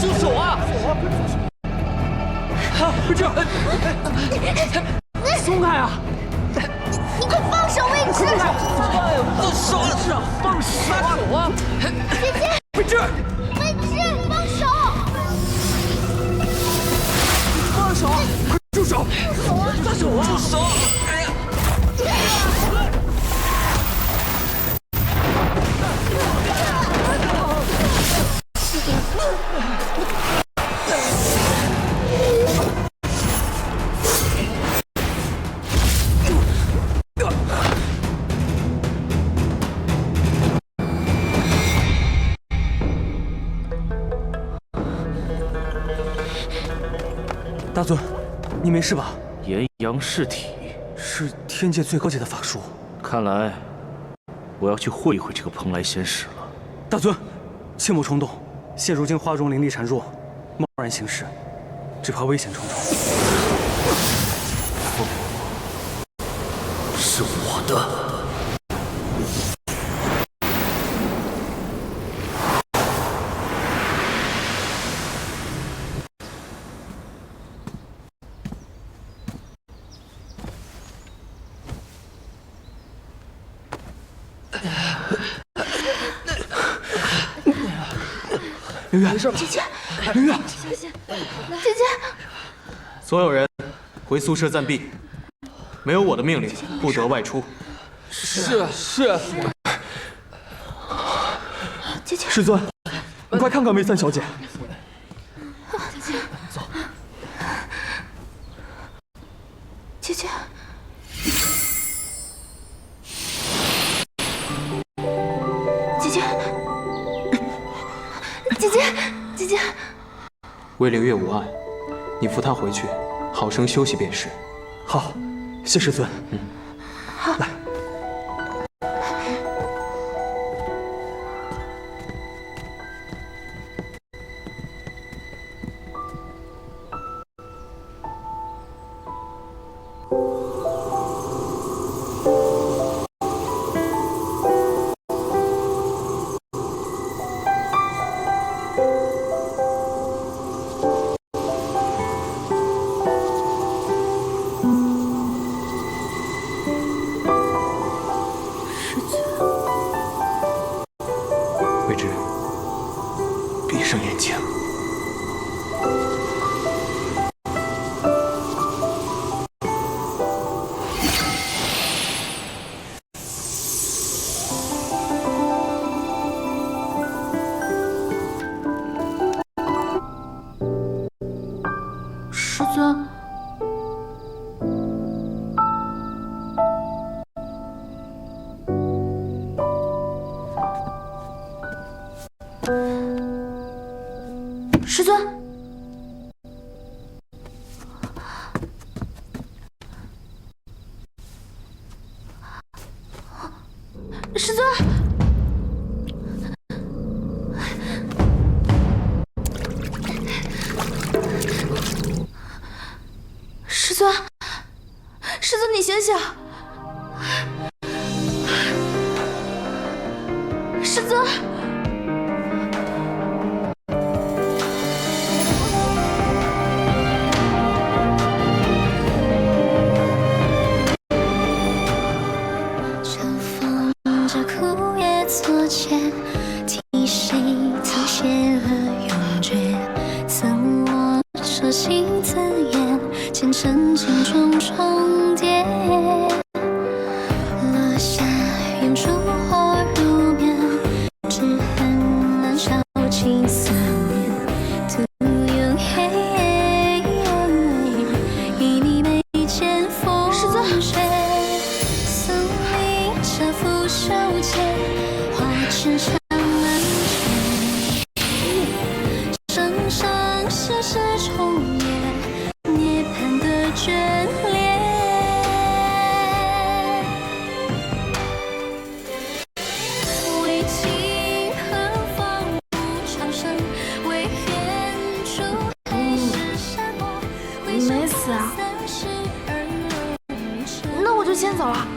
住手啊！啊，志，松开啊！你快放手，魏志！快，放手啊！放手啊！姐姐，志。大尊，你没事吧？炎阳噬体，是天界最高阶的法术。看来我要去会一会这个蓬莱仙使了。大尊，切莫冲动。现如今花容灵力孱弱，贸然行事，只怕危险重重。是我的。凌月，没事吧？姐姐，姐姐，姐姐，所有人回宿舍暂避，没有我的命令，不得外出。是是。姐姐，师尊，你快看看梅三小姐。姐姐，姐魏灵月无碍，你扶她回去，好生休息便是。好，谢师尊。嗯，来。师尊，师尊。师尊，师尊，你醒醒！握手心字眼，前尘情重重叠。落下远烛火如面，只恨难烧尽思念。独有黑，以你眉间风雪。送你这拂袖间，先走了。